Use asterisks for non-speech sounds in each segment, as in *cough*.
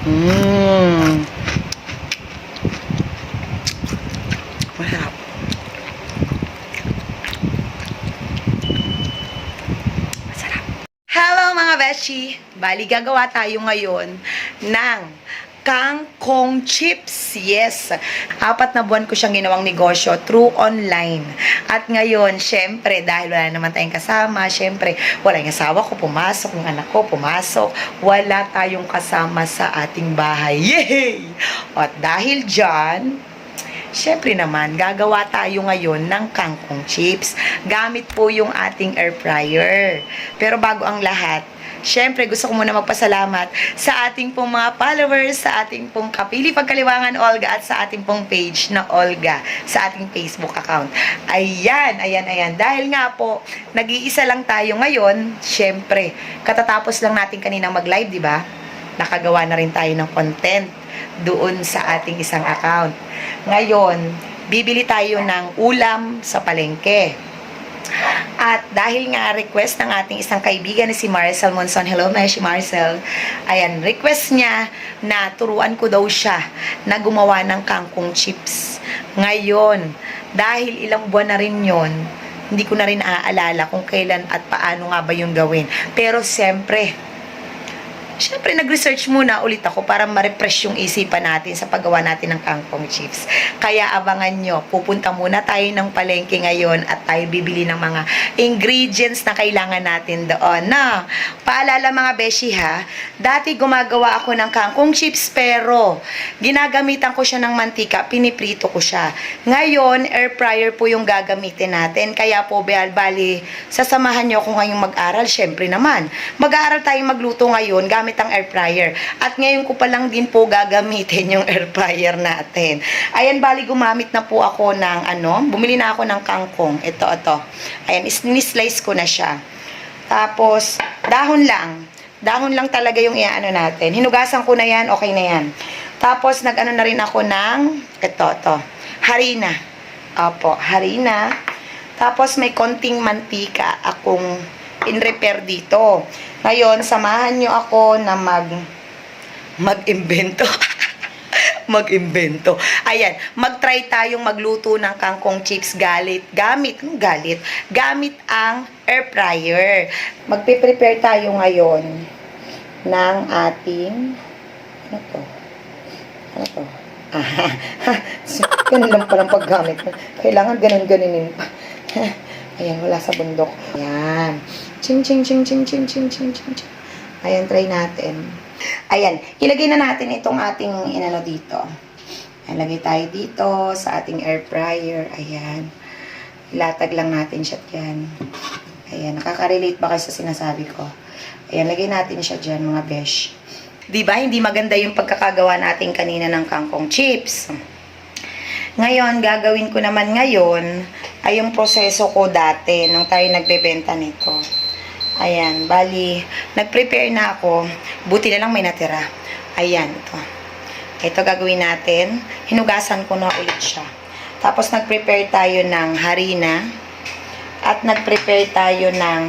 Mmm. Masarap. Masarap. Hello mga beshi! Bali, gagawa tayo ngayon ng kangkong chips. Yes! Apat na buwan ko siyang ginawang negosyo through online. At ngayon, syempre, dahil wala naman tayong kasama, syempre, wala yung asawa ko pumasok, yung anak ko pumasok, wala tayong kasama sa ating bahay. Yay! At dahil dyan, Siyempre naman, gagawa tayo ngayon ng kangkong chips. Gamit po yung ating air fryer. Pero bago ang lahat, Siyempre, gusto ko muna magpasalamat sa ating pong mga followers, sa ating pong Kapili Pagkaliwangan Olga at sa ating pong page na Olga sa ating Facebook account. Ayan, ayan, ayan. Dahil nga po, nag-iisa lang tayo ngayon, siyempre, katatapos lang natin kaninang mag-live, di ba? Nakagawa na rin tayo ng content doon sa ating isang account. Ngayon, bibili tayo ng ulam sa palengke. At dahil nga request ng ating isang kaibigan na si Marcel Monson, hello na si Marcel, ayan, request niya na turuan ko daw siya na gumawa ng kangkong chips. Ngayon, dahil ilang buwan na rin yon hindi ko na rin naaalala kung kailan at paano nga ba yung gawin. Pero siyempre, Siyempre, nag-research muna ulit ako para ma-refresh yung isipan natin sa paggawa natin ng kangkong chips. Kaya abangan nyo, pupunta muna tayo ng palengke ngayon at tayo bibili ng mga ingredients na kailangan natin doon. Na, paalala mga beshi ha, dati gumagawa ako ng kangkong chips pero ginagamitan ko siya ng mantika, piniprito ko siya. Ngayon, air fryer po yung gagamitin natin. Kaya po, Beal, bali, sasamahan nyo ako ngayong mag-aral. Siyempre naman, mag-aaral tayong magluto ngayon gamit ang air fryer. At ngayon ko pa lang din po gagamitin yung air fryer natin. Ayan, bali, gumamit na po ako ng ano, bumili na ako ng kangkong. Ito, ito. Ayan, is-slice ko na siya. Tapos, dahon lang. Dahon lang talaga yung iaano natin. Hinugasan ko na yan, okay na yan. Tapos, nag-ano na rin ako ng, ito, ito, harina. Opo, harina. Tapos, may konting mantika akong in-repair dito. Ngayon, samahan nyo ako na mag, mag-imbento. *laughs* mag-imbento. Ayan, mag-try tayong magluto ng kangkong chips galit, gamit, anong galit? Gamit ang air fryer. Magpe-prepare tayo ngayon ng ating, ano to? Ano to? Ah, *laughs* ganun lang palang paggamit. Kailangan ganun-ganunin pa. *laughs* Ayan, wala sa bundok. Ayan. Ching, ching, ching, ching, ching, ching, ching, ching, ching. Ayan, try natin. Ayan, ilagay na natin itong ating inano dito. Ayan, lagay tayo dito sa ating air fryer. Ayan. Ilatag lang natin siya dyan. Ayan, nakaka-relate ba kayo sa sinasabi ko? Ayan, lagay natin siya dyan, mga besh. Di ba, hindi maganda yung pagkakagawa natin kanina ng kangkong chips. Ngayon, gagawin ko naman ngayon ay yung proseso ko dati nung tayo nagbebenta nito. Ayan, bali, nag-prepare na ako. Buti na lang may natira. Ayan, ito. Ito gagawin natin. Hinugasan ko na ulit siya. Tapos nag-prepare tayo ng harina. At nag-prepare tayo ng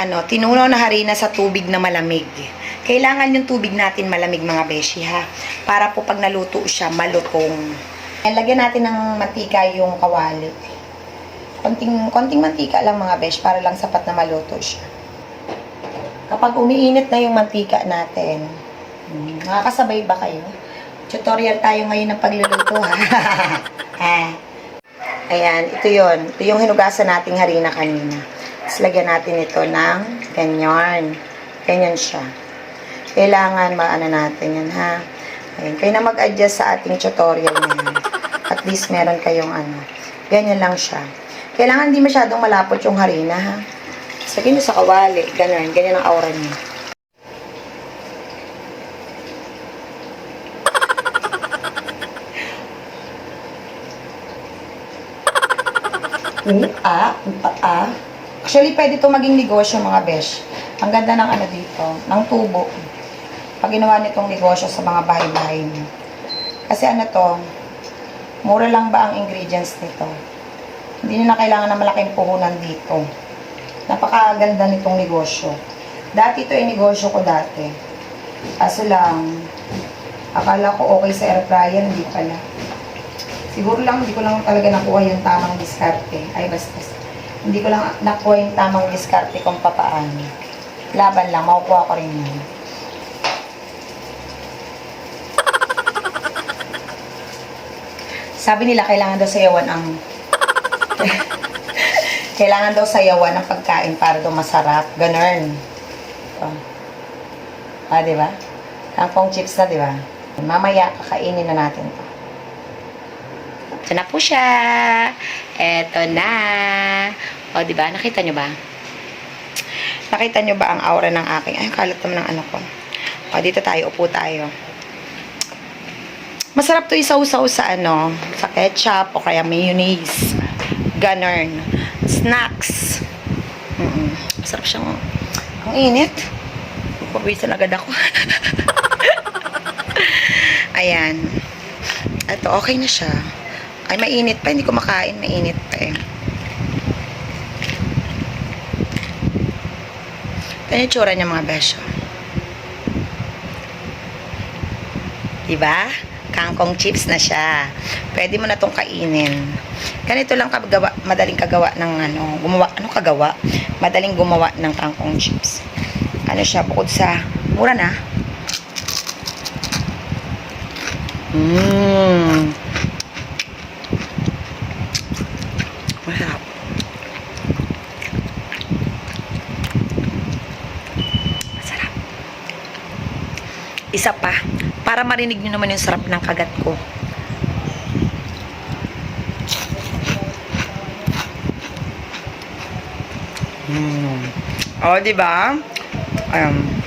ano, tinunaw na harina sa tubig na malamig. Kailangan yung tubig natin malamig mga beshi ha. Para po pag naluto siya, malutong. Ayan, lagyan natin ng mantika yung kawali. Konting, konting mantika lang mga besh para lang sapat na maluto siya. Kapag umiinit na yung mantika natin, hmm, nakakasabay ba kayo? Tutorial tayo ngayon ng pagluluto ha. *laughs* ah. Ayan, ito yon Ito yung hinugasan nating harina kanina. Tapos natin ito ng ganyan. Ganyan siya. Kailangan maano natin yan ha. Ayan, kayo na mag-adjust sa ating tutorial na yan. At least meron kayong ano. Ganyan lang siya. Kailangan hindi masyadong malapot yung harina ha. Sagin nyo sa kawali. Ganyan. Ganyan ang aura niya. Hmm, ah, ah. Actually, pwede ito maging negosyo mga besh. Ang ganda ng ano dito, ng tubo. Pag ginawa nitong negosyo sa mga bahay-bahay niyo. Kasi ano to, mura lang ba ang ingredients nito? Hindi na kailangan na malaking puhunan dito. Napakaganda nitong negosyo. Dati ito ay negosyo ko dati. Kaso lang, Akala ko okay sa air fryer, hindi pala. Siguro lang, hindi ko lang talaga nakuha yung tamang diskarte. Ay, basta. Hindi ko lang nakuha yung tamang diskarte kung papaano. Laban lang, makukuha ko rin yun. Sabi nila, kailangan daw sayawan ang... *laughs* kailangan daw sayawan ang pagkain para daw masarap. Ganun. Oh. Ah, di ba? Kangkong chips na, di ba? Mamaya, kakainin na natin to. Ito na po siya. Ito na. O, di ba? Nakita nyo ba? Nakita nyo ba ang aura ng aking... Ay, kalat naman ng ano ko. O, dito tayo. Upo tayo. Masarap to isaw-saw sa ano, sa ketchup o kaya mayonnaise. Ganun. Snacks. Mm Masarap siyang... Ang init. Pawisan agad ako. *laughs* Ayan. Ito, okay na siya. Ay, mainit pa. Hindi ko makain. Mainit pa eh. Ito yung tsura niya mga besyo. Diba? Kangkong chips na siya. Pwede mo na tong kainin. Ganito lang kagawa, madaling kagawa ng ano, gumawa, ano kagawa? Madaling gumawa ng kangkong chips. Ano siya, bukod sa, mura na. Mmm. Isa pa, para marinig nyo naman yung sarap ng kagat ko. Mm. Oh, di ba? Um,